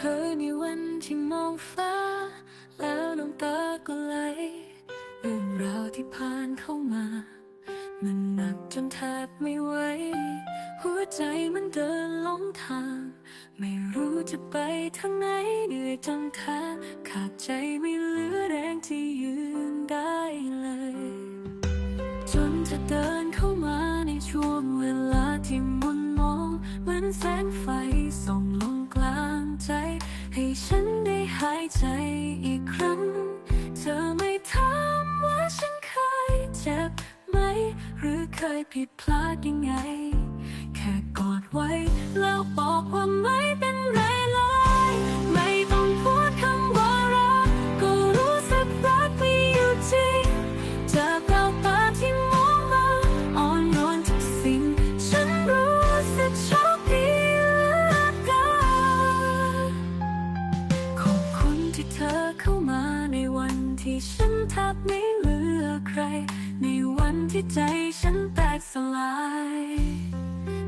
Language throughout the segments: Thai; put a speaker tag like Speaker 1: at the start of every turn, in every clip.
Speaker 1: ธอในวันที่มองฟ้า แล้วน้ำตาก็ไหลเรื่องราวที่ผ่านเข้ามา มันหนักจนแทบไม่ไหวหัวใจมันเดินหลงทาง ไม่รู้จะไปทางไหนเหนื่อยจนแทบขาดใจไม่เหลือแรงที่ยืนได้เลย จนเธอเดินเข้ามาในช่วงเวลาที่มุนมองเหมือนแสงไฟ ใจอีกครั้ง เธอไม่ถามว่าฉันเคยเจ็บไหม หรือเคยผิดพลาดยังไง แค่กอดไว้แล้วบอกว่าไม่ ธอเข้ามาในวันที่ฉันแทบไม่เหลือใคร ในวันที่ใจฉันแตกสลาย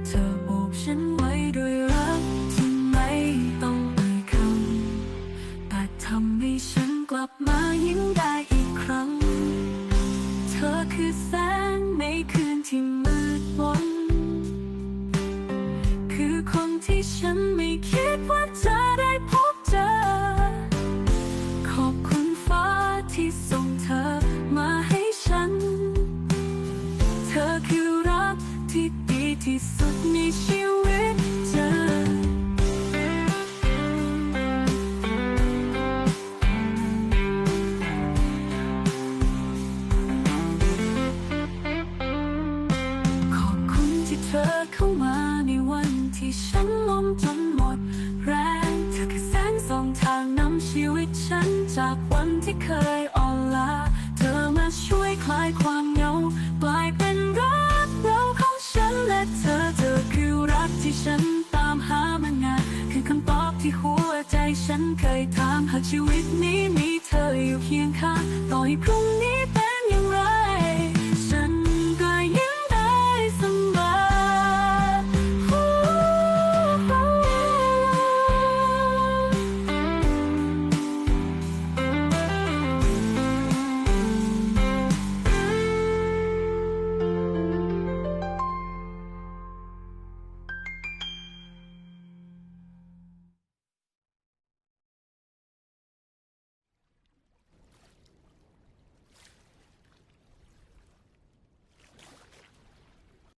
Speaker 1: เธอโอบฉันไว้ด้วยรักที่ไม่ต้องเอ่ยคำแต่ทำให้ฉันกลับมายิ้มได้อีกครั้ง เธอคือแสง สุดในชีวิตเธอ ขอบคุณที่เธอเข้ามาในวันที่ฉันล้มจนหมด แรงเธอคือแสงส่องทางนำชีวิตฉันจากวันที่เคยอ่อนล้าเธอมาช่วยคลายความเหงา หัวใจฉันเคยถามหากชีวิตนี้มีเธออยู่เคียงข้างต่อให้พรุ่งนี้